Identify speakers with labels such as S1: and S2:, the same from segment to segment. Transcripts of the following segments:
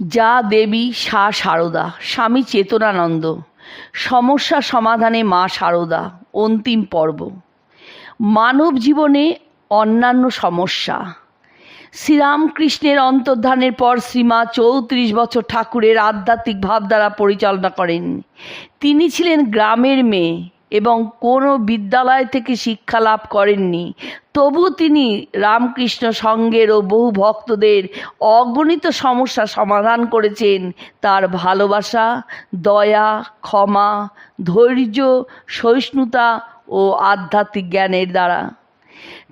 S1: যা দেবী সা সারদা, স্বামী চেতনানন্দ। সমস্যা সমাধানে মা সারদা, অন্তিম পর্ব। মানব জীবনে অন্যান্য সমস্যা। শ্রীরামকৃষ্ণের অন্তর্ধানের পর শ্রীমা চৌত্রিশ বছর ঠাকুরের আধ্যাত্মিক ভাবধারা পরিচালনা করেন। তিনি ছিলেন গ্রামের মেয়ে। এবং কোনো বিদ্যালয় থেকে শিক্ষা লাভ করেননি। তবু তিনি রামকৃষ্ণ সঙ্গের ও বহু ভক্তদের অগণিত সমস্যা সমাধান করেছেন। তার ভালোবাসা, দয়া, ক্ষমা, ধৈর্য, সহিষ্ণুতা ও আধ্যাত্মিক জ্ঞানের দ্বারা।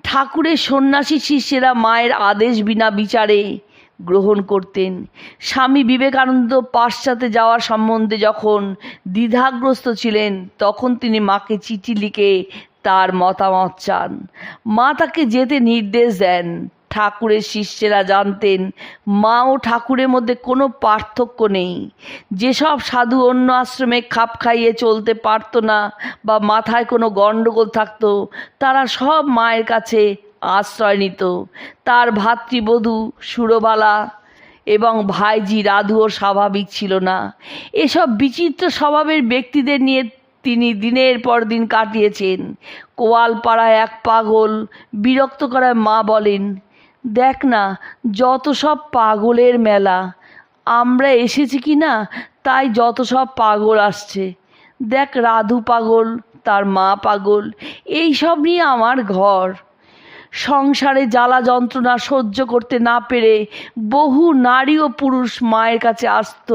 S1: ঠাকুরের সন্ন্যাসী শিষ্যেরা মায়ের আদেশ বিনা বিচারে গ্রহণ করতেন। স্বামী বিবেকানন্দ পাশ্চাত্যে যাওয়ার সম্বন্ধে যখন দ্বিধাগ্রস্ত ছিলেন, তখন তিনি মাকে চিঠি লিখে তার মতামত চান। মা তাকে যেতে নির্দেশ দেন। ঠাকুরের শিষ্যেরা জানতেন, মা ও ঠাকুরের মধ্যে কোনো পার্থক্য নেই। যেসব সাধু অন্য আশ্রমে খাপ খাইয়ে চলতে পারতো না বা মাথায় কোনো গণ্ডগোল থাকতো, তারা সব মায়ের কাছে আশ্রয় নিত তার ভাতৃবধূ সুরবালা এবং ভাইজি রাধুও স্বাভাবিক ছিল না। এসব বিচিত্র স্বভাবের ব্যক্তিদের নিয়ে তিনি দিনের পর দিন কাটিয়েছেন। কোয়ালপাড়ায় এক পাগল বিরক্ত করায় মা বলেন, দেখ না, যত সব পাগলের মেলা, আমরা এসেছি কি না, তাই যত সব পাগল আসছে। দেখ রাধু পাগল, তার মা পাগল, এই সব নিয়ে আমার ঘর। সংসারে জ্বালা যন্ত্রণা সহ্য করতে না পেরে বহু নারী ও পুরুষ মায়ের কাছে আসত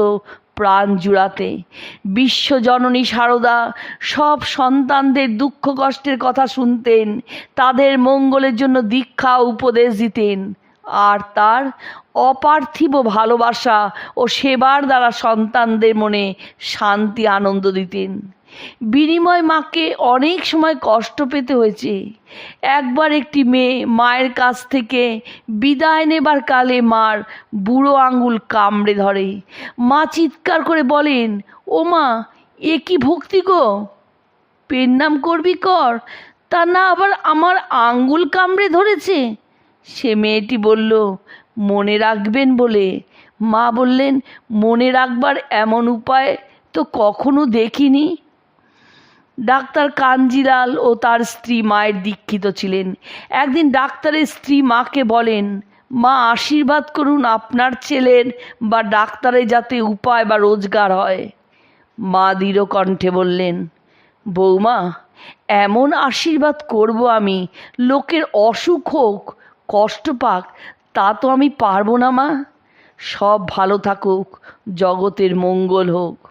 S1: প্রাণ জুড়াতে। বিশ্বজননী সারদা সব সন্তানদের দুঃখ কষ্টের কথা শুনতেন, তাদের মঙ্গলের জন্য দীক্ষা উপদেশ দিতেন। আর তার অপার্থিব ভালোবাসা ও সেবার দ্বারা সন্তানদের মনে শান্তি, আনন্দ দিতেন। বিনিময় মাকে অনেক সময় কষ্ট পেতে হয়েছে। একবার একটি মেয়ে মায়ের কাছ থেকে বিদায় নেবার কালে মার বুড়ো আঙুল কামড়ে ধরে। মা চিৎকার করে বলেন, ও মা, এ কি ভক্তি গো? পেন নাম করবি কর, তা না আবার আমার আঙ্গুল কামড়ে ধরেছে? সে মেয়েটি বলল, মনে রাখবেন বলে। মা বললেন, মনে রাখবার এমন উপায় তো কখনো দেখিনি। ডাক্তার কাঞ্জিলাল ও তার স্ত্রী মায়ের দীক্ষিত ছিলেন। একদিন ডাক্তারের স্ত্রী মাকে বলেন, মা, আশীর্বাদ করুন আপনার ছেলের বা ডাক্তারের যাতে উপায় বা রোজগার হয়। মা দৃঢ় কণ্ঠে বললেন, বৌমা, এমন আশীর্বাদ করব আমি, লোকের অসুখ হোক, কষ্ট পাক, তা তো আমি পারব না মা। সব ভালো থাকুক, জগতের মঙ্গল হোক।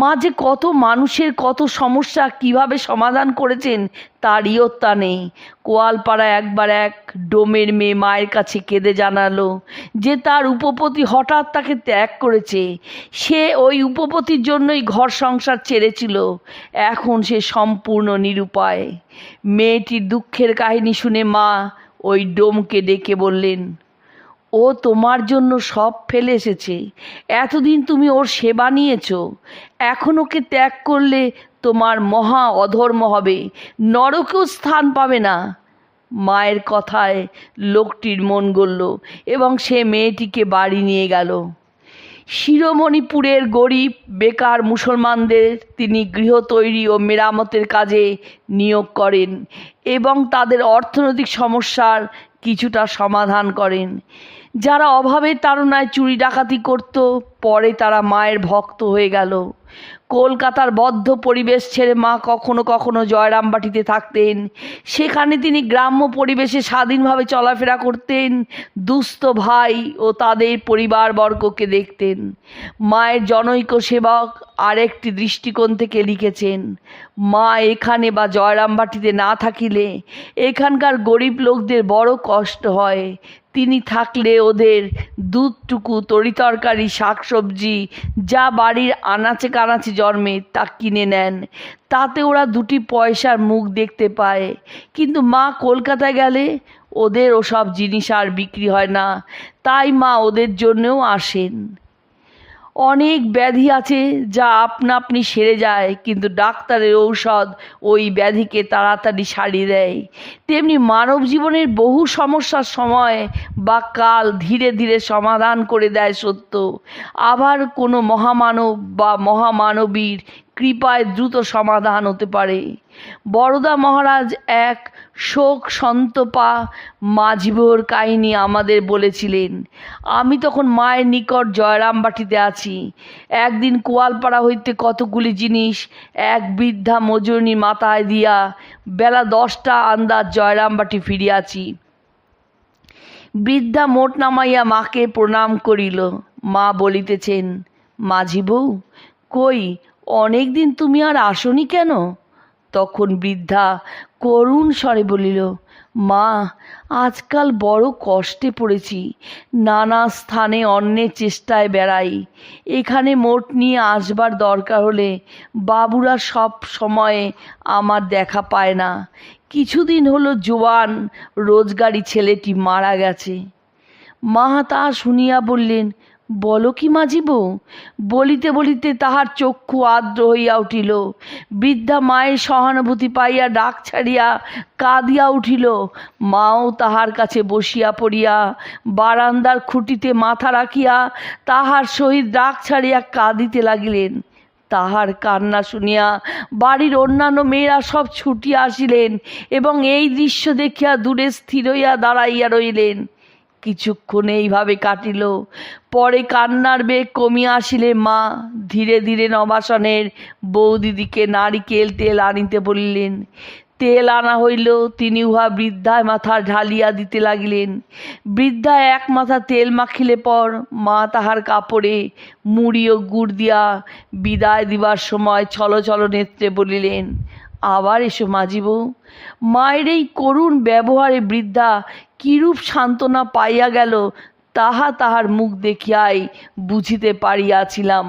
S1: মা যে কত মানুষের কত সমস্যা কীভাবে সমাধান করেছেন তার ইয়ত্তা নেই। কোয়ালপাড়া একবার এক ডোমের মেয়ে মায়ের কাছে কেঁদে জানালো যে তার উপপতি হঠাৎ তাকে ত্যাগ করেছে। সে ওই উপপতির জন্যই ঘর সংসার ছেড়েছিল। এখন সে সম্পূর্ণ নিরুপায়। মেয়েটির দুঃখের কাহিনী শুনে মা ওই ডোমকে ডেকে বললেন ও তোমার জন্য সব ফেলে এসেছে। এতদিন তুমি ওর সেবা নিয়েছ। এখন ওকে ত্যাগ করলে তোমার মহা অধর্ম হবে। নরকেও স্থান পাবে না। মায়ের কথায় লোকটির মন গড়ল এবং সে মেয়েটিকে বাড়ি নিয়ে গেল। শিরোমণিপুরের গরিব, বেকার মুসলমানদের তিনি গৃহ তৈরি ও মেরামতের কাজে নিয়োগ করেন এবং তাদের অর্থনৈতিক সমস্যার কিছুটা সমাধান করেন। যারা অভাবের তাড়নায় চুরি ডাকাতি করত, পরে তারা মায়ের ভক্ত হয়ে গেল। কলকাতার বদ্ধ পরিবেশ ছেড়ে মা কখনো কখনো জয়রামবাটিতে থাকতেন। সেখানে তিনি গ্রাম্য পরিবেশে স্বাধীনভাবে চলাফেরা করতেন, দুস্থ ভাই ও তাদের পরিবারবর্গকে দেখতেন। মায়ের জনৈক সেবক আরেকটি দৃষ্টিকোণ থেকে লিখেছেন, মা এখানে বা জয়রামবাটিতে না থাকিলে এখানকার গরিব লোকদের বড় কষ্ট হয়। তিনি থাকলে ওদের দুধটুকু, তরিতরকারি, শাকসবজি, যা বাড়ির আনাচে কানাচে জন্মে তা কিনে নেন। তাতে ওরা দুটি পয়সার মুখ দেখতে পায়। কিন্তু মা কলকাতায় গেলে ওদের ওসব জিনিস আর বিক্রি হয় না। তাই মা ওদের জন্যও আসেন। অনেক ব্যাধি আছে যা আপনা আপনি সেরে যায়, কিন্তু ডাক্তারের ঔষধ ওই ব্যাধিকে তাড়াতাড়ি সারিয়ে দেয়। তেমনি মানব জীবনের বহু সমস্যার সময় বা কাল ধীরে ধীরে সমাধান করে দেয় সত্য। আবার কোনো মহামানব বা মহামানবীর কৃপায় দ্রুত সমাধান হতে পারে। বরদা মহারাজ এক শোক সন্তপা মাঝিবোর কাহিনী আমাদের বলেছিলেন। আমি তখন মায়ের নিকট জয়রামবাটিতে আছি। একদিন কোয়ালপাড়া হইতে কতগুলি জিনিস এক বৃদ্ধা মজুরনির মাথায় দিয়া বেলা দশটা আন্দাজ জয়রামবাটি ফিরিয়াছি। বৃদ্ধা মোট নামাইয়া মাকে প্রণাম করিল। মা বলিতেছেন মাঝি বউ কই অনেক দিন তুমি আর আসনি কেন? তখন বৃদ্ধা করুণ স্বরে বলিল, মা, আজকাল বড় কষ্টে পড়েছি। নানা স্থানে অন্যের চেষ্টায় বেড়াই। এখানে মোট নিয়ে আসবার দরকার হলে বাবুরা সব সময়ে আমার দেখা পায় না। কিছুদিন হলো জোয়ান, রোজগারি ছেলেটি মারা গেছে। মা তা শুনিয়া বললেন বলো কি মাঝি বউ বলিতে বলিতে তাহার চক্ষু আর্দ্র হইয়া উঠিল। বৃদ্ধা মায়ের সহানুভূতি পাইয়া ডাক ছাড়িয়া কাঁদিয়া উঠিল। মাও তাহার কাছে বসিয়া পড়িয়া বারান্দার খুঁটিতে মাথা রাখিয়া তাহার সহিত ডাক ছাড়িয়া কাঁদিতে লাগিলেন। তাহার কান্না শুনিয়া বাড়ির অন্যান্য মেয়েরা সব ছুটিয়া আসিলেন এবং এই দৃশ্য দেখিয়া দূরে স্থির হইয়া দাঁড়াইয়া রইলেন। কিছুক্ষণ এইভাবে কাটিল। পরে কান্নার বেগ কমিয়া আসিলে মা। ধীরে ধীরে নবাসনের বৌদিদিকে নারিকেল তেল আনিতে বলিলেন, তেল আনা হইল। তিনি উহা বৃদ্ধায় মাথা ঢালিয়া দিতে লাগিলেন। বৃদ্ধা এক মাথা তেল মাখিলে পর মা তাহার কাপড়ে মুড়ি ও গুড় দিয়া বিদায় দিবার সময় ছলো ছলো নেত্রে বলিলেন আবার এসো মাঝি বউ মায়ের এই করুণ ব্যবহারে বৃদ্ধা কিরূপ সান্ত্বনা পাইয়া গেল, তাহা তাহার মুখ দেখিয়াই বুঝিতে পারিয়াছিলাম।